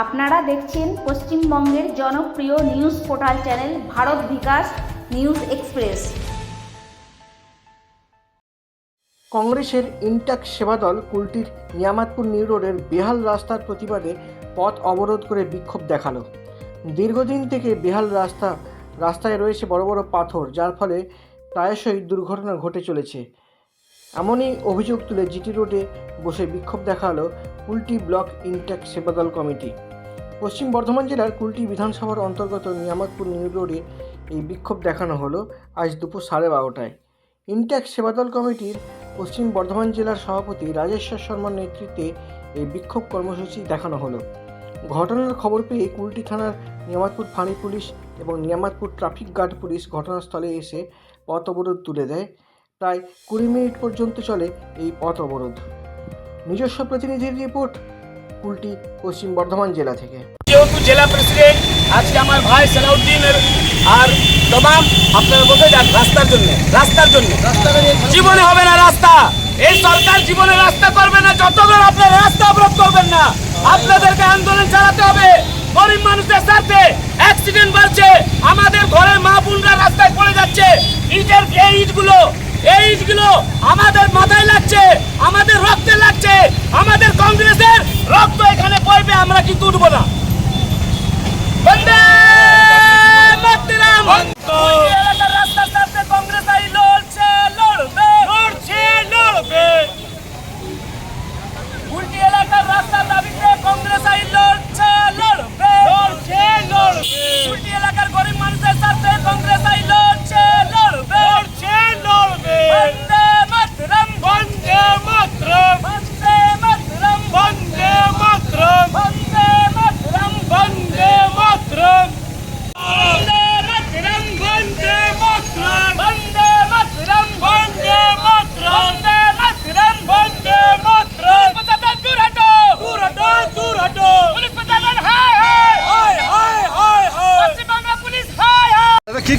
আপনারা দেখছেন পশ্চিমবঙ্গের জনপ্রিয় news portal channel Bharat Bikash news express. কংগ্রেসের ইনটাক সেবাদল কুলটির নিয়ামাতপুর নিউ রোডের বেহাল রাস্তার প্রতিবাদে পথ অবরোধ করে বিক্ষোভ দেখাল। দীর্ঘদিন থেকে বেহাল রাস্তা, রাস্তায় রয়েছে বড় বড় পাথর, যার ফলে প্রায়শই দুর্ঘটনা ঘটে চলেছে। এমনই অভিযোগ তুলে জিটি রোডে বসে বিক্ষোভ দেখাল Kulti block INTUC Sevadal committee. Paschim Bardhaman জেলার কুলটি বিধানসভার অন্তর্গত নিয়ামতপুর নিউ রোডে এই বিক্ষোভ দেখানো হলো আজ দুপুর সাড়ে বারোটায়। ইনট্যাক্স সেবাদল কমিটির পশ্চিম বর্ধমান জেলার সভাপতি রাজেশ্বর শর্মার নেতৃত্বে এই বিক্ষোভ কর্মসূচি দেখানো হলো। ঘটনার খবর পেয়ে কুলটি থানার নিয়ামতপুর ফাঁড়ি পুলিশ এবং নিয়ামতপুর ট্রাফিক গার্ড পুলিশ ঘটনাস্থলে এসে পথ অবরোধ তুলে দেয়। প্রায় কুড়ি মিনিট পর্যন্ত চলে এই পথ অবরোধ। নিজস্ব প্রতিনিধির রিপোর্ট কুলটি পশ্চিম বর্ধমান জেলা থেকে। যেহেতু জেলা প্রেসিডেন্ট, আজকে আমার ভাই সালাউদ্দিনের আর তমাম আপনারা বলতে যান রাস্তার জন্য রাস্তার জন্য। জীবনে হবে না রাস্তা। এই সরকার জীবনে রাস্তা করবে না যতক্ষণ আপনারা রাস্তা অবরোধ করবেন না, আপনাদেরকে আন্দোলন চালাতে হবে। গরিব মানুষের সাথে অ্যাক্সিডেন্ট বাড়ছে, আমাদের ঘরের মা বোনরা রাস্তায় পড়ে যাচ্ছে, ইটের এই ইটগুলো এই ইটগুলো আমাদের মাথায় লাগছে, আমাদের রক্তে লাগছে, আমাদের কংগ্রেসের রক্ত এখানে পড়বে, আমরা কিন্তু উঠবো না।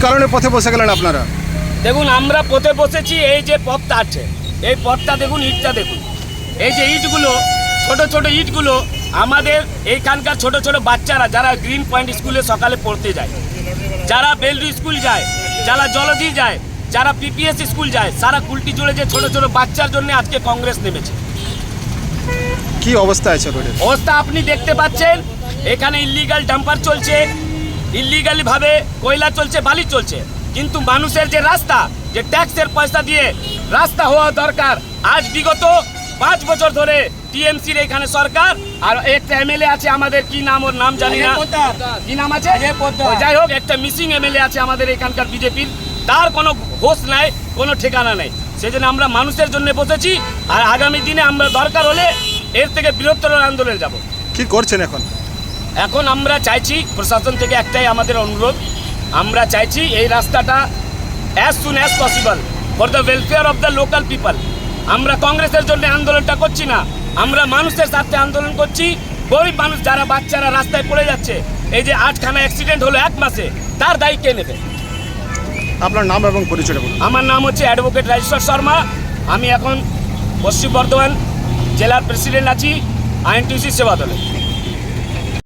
কারণে পথে বসে গেলেন আপনারা? দেখুন আমরা পথে বসেছি এই যে পথটা আছে এই পথটা দেখুন ইটটা দেখুন। এই যে ইটগুলো ছোট ছোট ইটগুলো আমাদের এইখানকার ছোট ছোট বাচ্চারা যারা গ্রিন পয়েন্ট স্কুলে সকালে পড়তে যায় যারা বেলডু স্কুল যায় যারা জলদি যায় যারা পিপিএস স্কুল যায় সারা কুলটি জুড়ে যে ছোট ছোট বাচ্চার জন্য আজকে কংগ্রেস নেমেছে। কি অবস্থা আছে অবস্থা আপনি দেখতে পাচ্ছেন এখানে ইলিগাল ডাম্পার চলছে ইলিগালি ভাবে কয়লা চলছে বালি চলছে। কিন্তু মানুষের যে রাস্তা যে ট্যাক্সের পয়সা দিয়ে রাস্তা হওয়া দরকার আজ বিগত পাঁচ বছর ধরে টিএমসির এখানে সরকার আর একটা এমএলএ আছে আমাদের কি নাম ওর নাম জানি না। কি নাম আছে? যাই হোক একটা মিসিং এমএলএ আছে আমাদের এখানকার বিজেপির তার কোনো হোশ নাই কোনো ঠিকানা নেই। সেজন্য আমরা মানুষের জন্য বসেছি আর আগামী দিনে আমরা দরকার হলে এর থেকে বৃহত্তর আন্দোলনে যাব। কি করছেন এখন? এখন আমরা চাইছি প্রশাসন থেকে একটাই আমাদের অনুরোধ আমরা চাইছি এই রাস্তাটা as soon as possible for the welfare of the local people আমরা কংগ্রেসের জন্য আন্দোলনটা করছি না আমরা মানুষের সাথে আন্দোলন করছি গরিব মানুষ যারা বাচ্চারা রাস্তায় পড়ে যাচ্ছে এই যে আটখানা অ্যাক্সিডেন্ট হলো এক মাসে তার দায়ী কে নেবে? আপনার নাম এবং পরিচয় বলুন। আমার নাম হচ্ছে অ্যাডভোকেট রাজেশ্বর শর্মা আমি এখন পশ্চিম বর্ধমান জেলার প্রেসিডেন্ট আছি আইএনটিসি সেবা দলে